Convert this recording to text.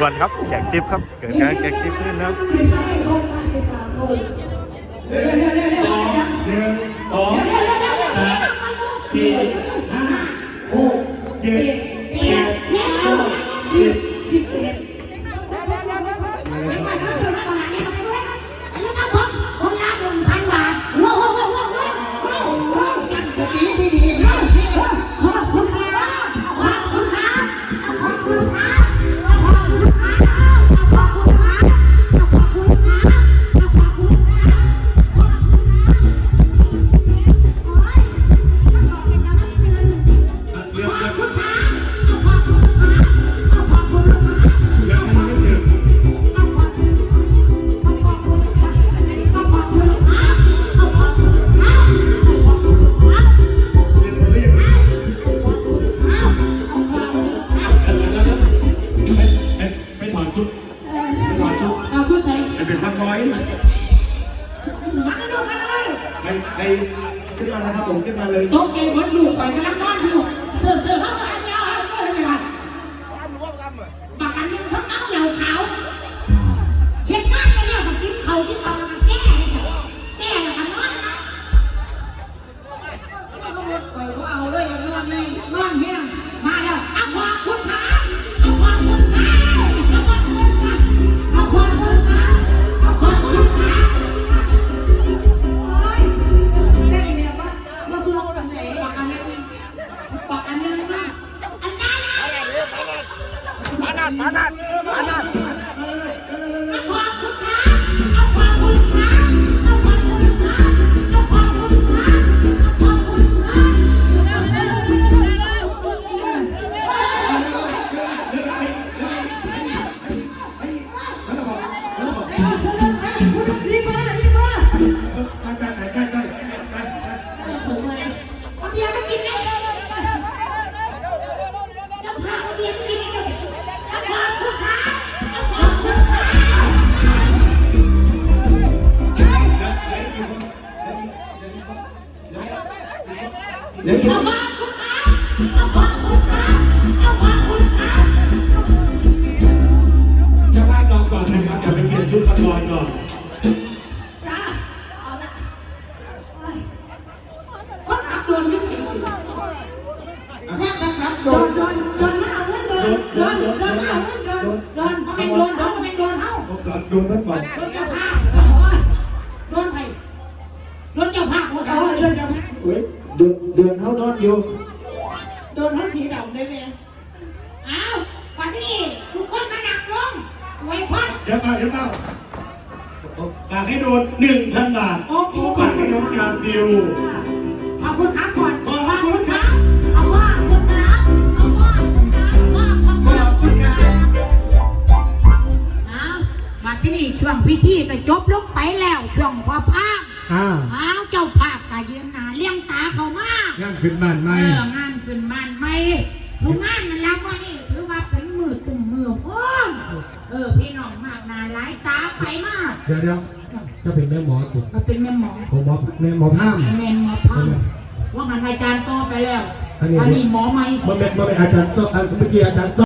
ด่วนครับแจกทิปครับ เกิดการแจกทิปขึ้นนะครับ เป็นพักร้อยมาดูมาดูใครใครขึ้นมานะครับผมขึ้นมาเลยโต๊ะเกย์วัดลูกไปกำลังนอนอยู่เสือเสือเขาอันยาวอันเมื่อไรล่ะบักอันนึงเขาเอาเหล่าข มา เดี๋ยวเอาความคุณค่าเอาความคุณค่าเอาความคุณค่าจะพาน้องก่อนนะครับจะไปเปลี่ยนชุดพักร้อยก่อนจ้าเอาละโอ้ยคนขับโดนยังไงแค่นะครับโดนโดนโดนมาเอาเงินโดนโดนโดนมาเอาเงินโดนโดนเขาเป็นโดนเขาก็เป็นโดนเขาโดนท่านก่อนโดนเจ้าภาพโดนใครโดนเจ้าภาพเขาโดนเจ้าภาพ เฮ้ยเดือนเดือนเขานอนอยู่โดนเขาสีดำได้ไหมอ้าววันนี้ทุกคนมาดักลงไว้พัดเดี๋ยวมาเดี๋ยวมาฝากให้โดนหนึ่งพันบาทโอเคฝากให้น้องการฟิวขอบคุณครับก่อนขอบคุณครับเอาว่าคุณครับเอาว่าคุณครับว่าขอบคุณครับเอามาที่นี่ช่วงพิธีก็จบลงไปแล้วช่วงพอภาคอ่าอ้าวเจ้าภาพก็ยืนหนาเลี้ยงตาเขา มาย่างขึ้นบ้านใหเอม่องานขึ้นบ้านใหม่ทุกงานมันแล้วว่านี่ถือว่าเป็นมือตุ่มมือพ้องเออพี่น้องมากหนาหลายตาไปมากเดี๋ยวเดี๋ยวจะเป็นแม่หมอถูกมาเป็นแม่หมอผมหมอแม่หมอพามแม่หมอพามว่างันอาจารย์ต่อไปแล้วอันนี้อันนี้หมอไหม มันเป็นมันเป็นอาจารย์โตอันเมื่อกี้อาจารย์โต